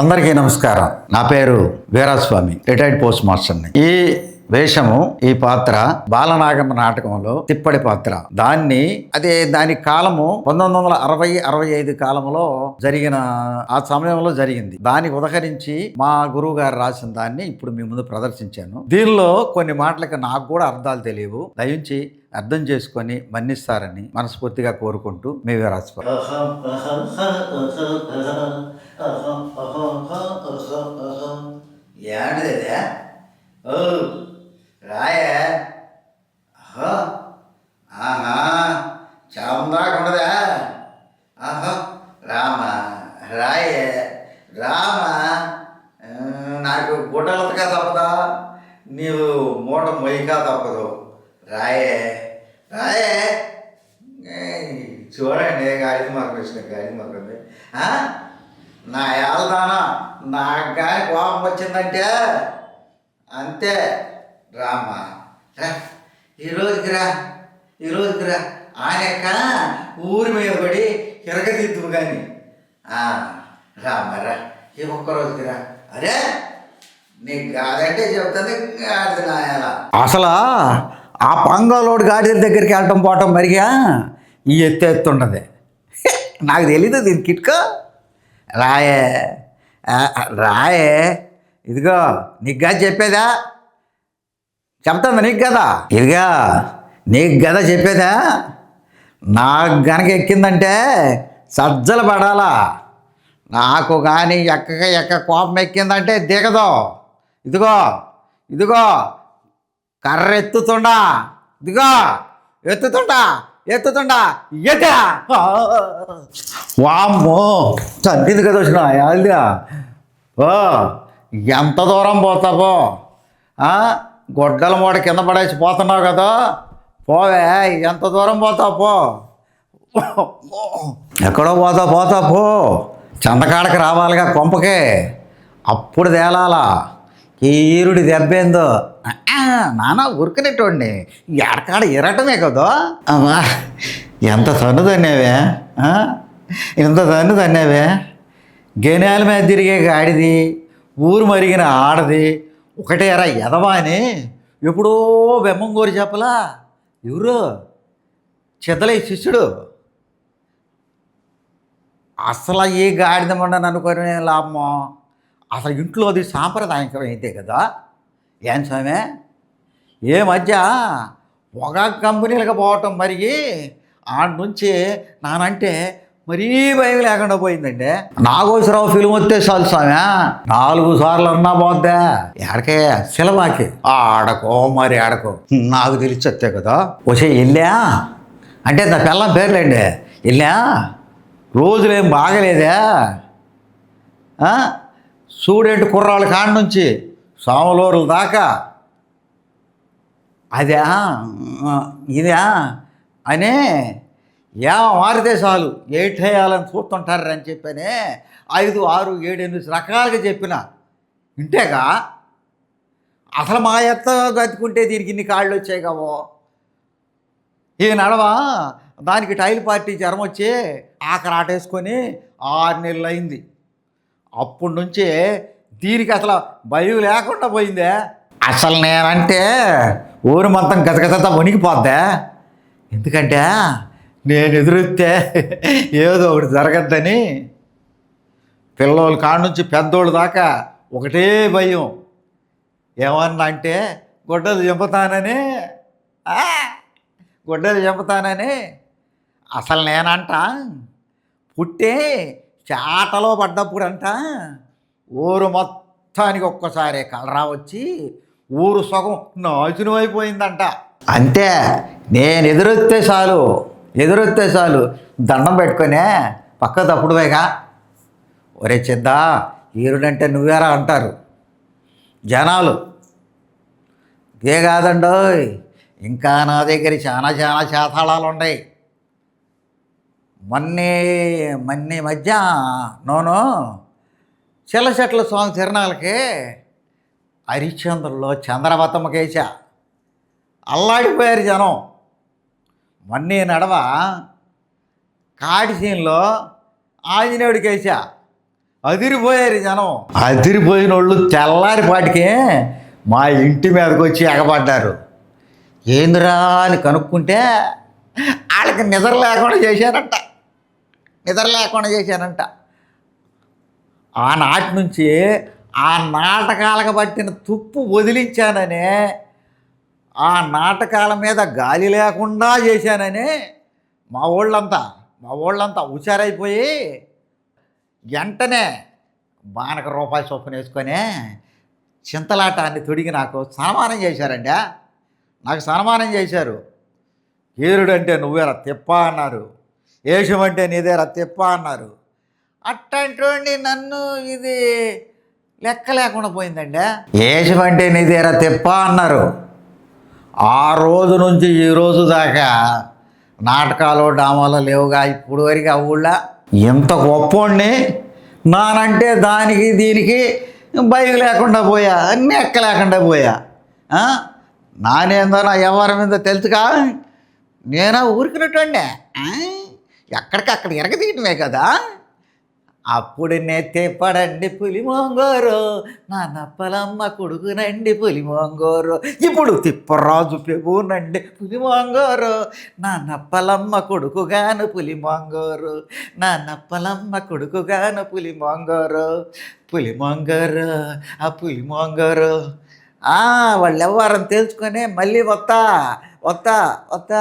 అందరికీ నమస్కారం. నా పేరు వీరాస్వామి రిటైర్డ్ పోస్ట్ మాస్టర్ని ఈ వేషము ఈ పాత్ర బాలనాగమ్మ నాటకంలో తిప్పడి పాత్ర. దాన్ని అదే దాని కాలము పంతొమ్మిది వందల అరవై అరవై ఐదు కాలంలో జరిగిన ఆ సమయంలో జరిగింది. దాన్ని ఉదహరించి మా గురువు గారు రాసిన దాన్ని ఇప్పుడు మీ ముందు ప్రదర్శించాను. దీనిలో కొన్ని మాటలకు నాకు కూడా అర్థాలు తెలియవు. దయించి అర్థం చేసుకొని మన్నిస్తారని మనస్ఫూర్తిగా కోరుకుంటూ మీ వీరాస్వామి ఏంటిది ఓ రాయే ఆహా ఆహా చాముందాక ఉండదా ఆహా రామ రాయే రామ ఆ, నాకు గుడ్డలతగా తప్పదా నీవు మూట మొయ్యగా తప్పదు రాయే రాయే చూడండి గాడి మాకు వచ్చిన గాడి మాకు నా ఏళ్ళదానా నాకు కానీ కోపం వచ్చిందంటే? అంతే. రామా. రా. ఈరోజుకిరా రా. ఈ రా. ఆయన ఊరి మీద పడి ఇరగదిద్దువు కానీ రామరా ఈ ఒక్కరోజుకి రా. అరే నీకు కాదంటే చెప్తాను గాడిద నాయాల అసలు ఆ పంగలోడు గాడిద దగ్గరికి వెళ్ళటం పోవటం మరిగా? ఈ ఎత్తు ఎత్తుండదు నాకు తెలీదు దీని కిట్కో. రాయే రాయే ఇదిగో నీకు కదా చెప్పేదా? చెప్తాను నీకు కదా? ఇదిగా నీకు కదా చెప్పేదా? నాకు గనక ఎక్కిందంటే సజ్జలు పడాలా? నాకు కానీ ఎక్కక ఎక్క కోపం ఎక్కిందంటే దిగదు. ఇదిగో ఇదిగో కర్ర ఎత్తుతుండా ఇదిగో ఎత్తుతుండా. ఎత్తుతుండా? ఎట్టా వామ్మో చంపింది కదా వచ్చిన యాల్దా ఓ ఎంత దూరం పోతావో గొడ్డల మూట కింద పడేసి పోతున్నావు కదా. పోవే ఎంత దూరం పోతావు పో. ఎక్కడో పోతా పోతా పో. చందకాడకి రావాలిగా కొంపకే. అప్పుడు తేలాలా. ఈరుడి దెబ్బేందో నానా ఉరికినట్టండి. ఎడకాడ ఇరటమే కదా? అమ్మా ఎంత తన్ను తన్నావే? ఎంత తన్ను తన్నావే? గెనాల మీద తిరిగే గాడిది ఊరు మరిగిన ఆడది ఒకటే ఎరా ఎదవా అని ఎప్పుడో బెమ్మంగోరు చెప్పలా? ఎవరు? చెదలై శిష్యుడు. అసలు ఏ గాడిద మండని అనుకునే లాభమో? అసలు ఇంట్లో అది సాంప్రదాయకం అయితే కదా. ఏం స్వామి? ఏ మధ్య పొగాకు కంపెనీలకు పోవటం మరిగి ఆడ నుంచి నానంటే మరీ భయం లేకుండా పోయిందండి. నాగోశ్వరరావు ఫిలిం వస్తే చాలు స్వామి. నాలుగు సార్లు అన్నా పోద్దా? ఎడకే సిలవాకి ఆడకో మరి ఆడకో. నాకు తెలిసొచ్చే కదా. వచ్చే వెళ్ళా అంటే నా పిల్లం పేర్లేండి. వెళ్ళా రోజులేం బాగలేదా? స్టూడెంట్ కుర్రాళ్ళ కాడ నుంచి? సోమలూరుల దాకా? అదే ఇదా అనే ఏమ మారితే చాలు ఏటేయాలని చూస్తుంటారు అని చెప్పనే ఐదు ఆరు ఏడు ఎనిమిది రకాలుగా చెప్పిన. ఇంటేగా అసలు మా ఎత్త గతుకుంటే దీనికి ఇన్ని కాళ్ళు వచ్చాయి కావో ఈ నడవ దానికి టైల్ పార్టీ జ్వరం వచ్చి ఆకరాటేసుకొని ఆరు నెలలు అయింది అప్పటి నుంచే దీనికి అసలు భయం లేకుండా పోయిందే. అసలు నేనంటే ఊరు మొత్తం గతగత వణికిపోద్దా. ఎందుకంటే నేను ఎదురొస్తే ఏదో ఒకటి జరగద్దని. పిల్లల కాడ నుంచి పెద్దోళ్ళ దాకా ఒకటే భయం. ఏమన్నా అంటే గొడ్డలు చంపుతానని గుడ్డలు గొడ్డలు చంపుతానని. అసలు నేనంట పుట్టే చాటలో పడ్డప్పుడంట ఊరు మొత్తానికి ఒక్కసారి కలరా వచ్చి ఊరు సగం నాశనం అయిపోయిందంట. అంతే నేను ఎదురొస్తే చాలు ఎదురొస్తే చాలు. దండం పెట్టుకునే పక్క తప్పుడువేగా ఒరే చిద్దా ఈరుడంటే నువ్వేరా అంటారు. జనాలు ఇదే కాదండోయ్ ఇంకా నా దగ్గర చాలా చాలా శాతాళాలు ఉన్నాయి మొన్నే మొన్న మధ్య నోను చిల్లచెట్ల స్వామి తిరణాలకి హరిశ్చంద్రులో చంద్రబతమ్మకేసా అల్లాడిపోయారు జనం. మొన్నే నడవ కాడిసీన్లో ఆంజనేయుడి వేసా అదిరిపోయారు జనం. అదిరిపోయిన వాళ్ళు తెల్లారిపాటికే మా ఇంటి మీదకి వచ్చి ఎగబడ్డారు. ఏందిరా అని కనుక్కుంటే వాళ్ళకి నిద్ర లేకుండా చేశారంట. నిద్ర లేకుండా చేశానంట. ఆనాటి నుంచి ఆ నాటకాలకు పట్టిన తుప్పు వదిలించాననే ఆ నాటకాల మీద గాలి లేకుండా చేశానని మా ఊళ్ళంతా మా ఊళ్ళంతా హుషారైపోయి వెంటనే బానక రూపాయి చొప్పున వేసుకొని చింతలాటాన్ని తొడిగి నాకు సన్మానం చేశారండి. నాకు సన్మానం చేశారు. ఏరుడంటే నువ్వేరా తిప్ప అన్నారు. ఏషం అంటే నీదేరా తిప్ప అన్నారు. అట్టంటి నన్ను ఇది లెక్క లేకుండా పోయిందండి. ఏషం అంటే నీదేరా తిప్ప అన్నారు. ఆ రోజు నుంచి ఈ రోజు దాకా నాటకాలు డ్రామాలు లేవుగా ఇప్పుడు వరకు ఆ ఊళ్ళో. ఇంత గొప్పోడిని నానంటే దానికి దీనికి బైక్ లేకుండా పోయా అన్నీ ఎక్క లేకుండా పోయా. నానేందో నా ఎవరి మీద తెలుసుగా? నేనా ఊరికినట్టు అండి ఎక్కడికక్కడ ఎరగదీయటమే కదా. అప్పుడు నెత్తే పడండి పులి మోంగోరు నా నప్పలమ్మ కొడుకునండి పులి మోంగోరు ఇప్పుడు తిప్పరాజు పెబునండి పులి మోంగోరు నా నప్పలమ్మ కొడుకుగాను పులి మోంగోరు నా నప్పలమ్మ కొడుకుగాను పులి మోంగోరు పులి మోంగోరు ఆ పులి మోంగోరు. ఆ వాళ్ళు ఎవరని తెలుసుకొని మళ్ళీ వస్తా వస్తా వస్తా